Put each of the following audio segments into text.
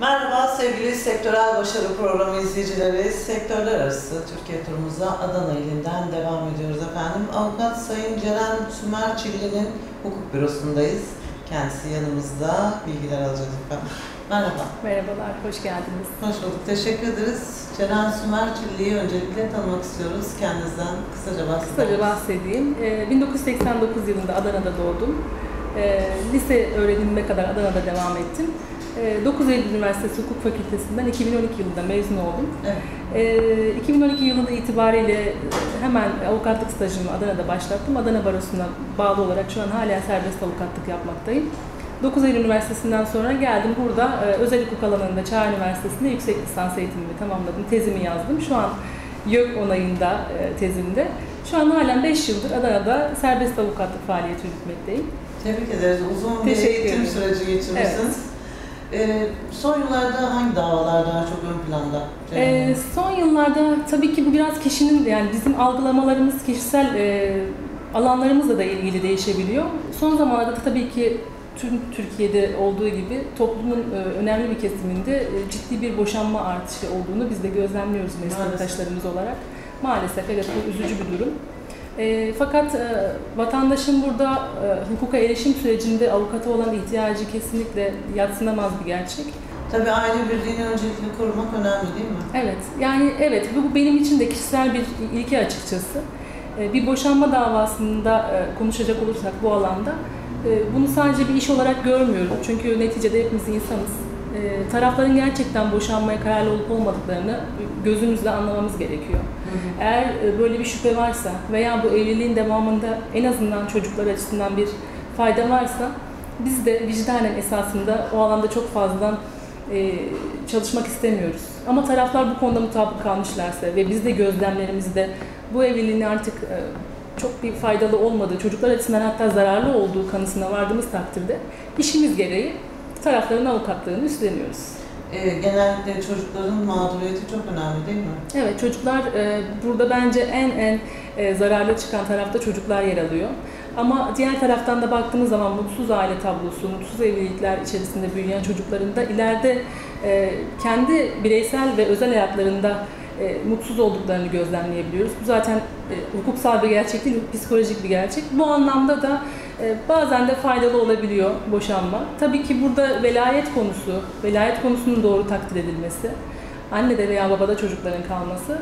Merhaba sevgili Sektörel Başarı Programı izleyicileri. Sektörler arası Türkiye turumuza Adana ilinden devam ediyoruz efendim. Avukat Sayın Ceren Sümer Çilli'nin hukuk bürosundayız. Kendisi yanımızda bilgiler alacağız efendim. Merhaba. Merhabalar, hoş geldiniz. Hoş bulduk. Teşekkür ederiz. Ceren Sümer Çilli'yi öncelikle tanımak istiyoruz. Kendinizden kısaca bahsedelim. Kısaca bahsedeyim. Ee, 1989 yılında Adana'da doğdum. Ee, Lise öğrenimime kadar Adana'da devam ettim. Ee, 9 Eylül Üniversitesi Hukuk Fakültesinden 2012 yılında mezun oldum. Evet. Ee, 2012 yılında itibariyle hemen avukatlık stajımı Adana'da başlattım. Adana Barosu'na bağlı olarak şu an hala serbest avukatlık yapmaktayım. 9 Eylül Üniversitesi'nden sonra geldim burada e, özel hukuk alanında Çağ Üniversitesi'nde yüksek lisans eğitimimi tamamladım. Tezimi yazdım. Şu an YÖK onayında e, tezimde. Şu an halen 5 yıldır Adana'da serbest avukatlık faaliyeti yürütmekteyim. Tebrik ederiz. Uzun bir eğitim süreci geçirmişsiniz. Ee, son yıllarda hangi davalar daha çok ön planda? Hanım? son yıllarda tabii ki bu biraz kişinin yani bizim algılamalarımız kişisel e, alanlarımızla da ilgili değişebiliyor. Son zamanlarda da tabii ki tüm Türkiye'de olduğu gibi toplumun e, önemli bir kesiminde e, ciddi bir boşanma artışı olduğunu biz de gözlemliyoruz meslektaşlarımız olarak. Maalesef evet bu üzücü bir durum. E, fakat e, vatandaşın burada e, hukuka erişim sürecinde avukata olan ihtiyacı kesinlikle yatsınamaz bir gerçek. Tabii aile birliğini öncelikle korumak önemli değil mi? Evet, yani evet bu benim için de kişisel bir ilke açıkçası. Ee, Bir boşanma davasında e, konuşacak olursak bu alanda e, bunu sadece bir iş olarak görmüyorum. Çünkü neticede hepimiz insanız. E, Tarafların gerçekten boşanmaya kararlı olup olmadıklarını gözümüzle anlamamız gerekiyor. Eğer e, böyle bir şüphe varsa veya bu evliliğin devamında en azından çocuklar açısından bir fayda varsa biz de vicdanen esasında o alanda çok fazla e, çalışmak istemiyoruz. Ama taraflar bu konuda mutabık kalmışlarsa ve biz de gözlemlerimizde bu evliliğin artık e, çok bir faydalı olmadığı, çocuklar açısından hatta zararlı olduğu kanısına vardığımız takdirde işimiz gereği tarafların avukatlığını üstleniyoruz. Ee, genellikle çocukların mağduriyeti çok önemli değil mi? Evet çocuklar e, burada bence en en e, zararlı çıkan tarafta çocuklar yer alıyor. Ama diğer taraftan da baktığımız zaman mutsuz aile tablosu, mutsuz evlilikler içerisinde büyüyen çocukların da ileride e, kendi bireysel ve özel hayatlarında e, mutsuz olduklarını gözlemleyebiliyoruz. Bu zaten e, hukuksal bir gerçek değil, psikolojik bir gerçek. Bu anlamda da e, bazen de faydalı olabiliyor boşanma. Tabii ki burada velayet konusu, velayet konusunun doğru takdir edilmesi, annede veya babada çocukların kalması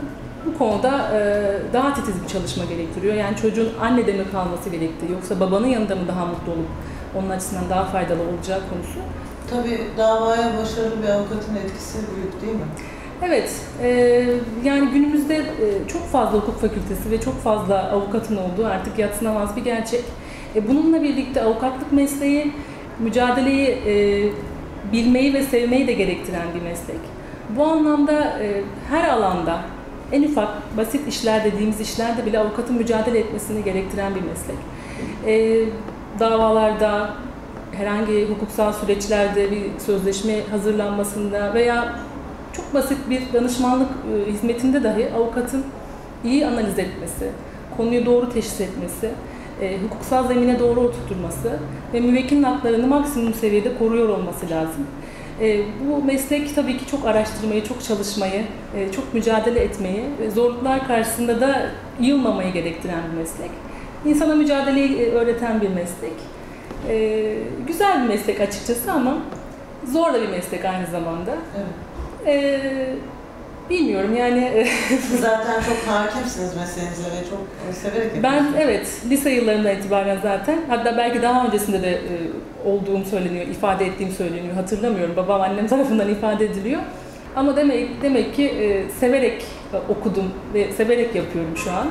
bu konuda e, daha titiz bir çalışma gerektiriyor. Yani çocuğun annede mi kalması gerektiği yoksa babanın yanında mı daha mutlu olup onun açısından daha faydalı olacağı konusu. Tabii davaya başarılı bir avukatın etkisi büyük değil mi? Evet, e, yani günümüzde e, çok fazla hukuk fakültesi ve çok fazla avukatın olduğu artık yatsınamaz bir gerçek. E, bununla birlikte avukatlık mesleği mücadeleyi e, bilmeyi ve sevmeyi de gerektiren bir meslek. Bu anlamda e, her alanda en ufak basit işler dediğimiz işlerde bile avukatın mücadele etmesini gerektiren bir meslek. E, davalarda, herhangi hukuksal süreçlerde bir sözleşme hazırlanmasında veya çok basit bir danışmanlık e, hizmetinde dahi avukatın iyi analiz etmesi, konuyu doğru teşhis etmesi, e, hukuksal zemine doğru oturtması ve müvekkilin haklarını maksimum seviyede koruyor olması lazım. E, bu meslek tabii ki çok araştırmayı, çok çalışmayı, e, çok mücadele etmeyi ve zorluklar karşısında da yılmamayı gerektiren bir meslek. İnsana mücadeleyi e, öğreten bir meslek. E, güzel bir meslek açıkçası ama zor da bir meslek aynı zamanda. Evet. Ee, bilmiyorum yani zaten çok hakimsiniz mesleğinize ve çok severek ben yapıyorsunuz. evet lise yıllarından itibaren zaten hatta belki daha öncesinde de e, olduğum söyleniyor, ifade ettiğim söyleniyor hatırlamıyorum. Babam annem tarafından ifade ediliyor. Ama demek demek ki e, severek e, okudum ve severek yapıyorum şu an.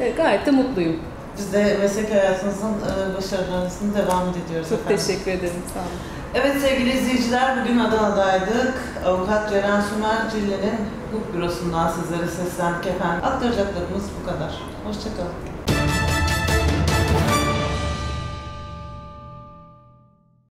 E, gayet de mutluyum. Biz de meslek hayatınızın e, başarılarınızın devamı ediyoruz Çok efendim. teşekkür ederim. Sağ olun. Evet sevgili izleyiciler, bugün Adana'daydık. Avukat Ceren Sümer Cilli'nin hukuk bürosundan sizlere seslendik efendim. Aktaracaklarımız bu kadar. Hoşçakalın.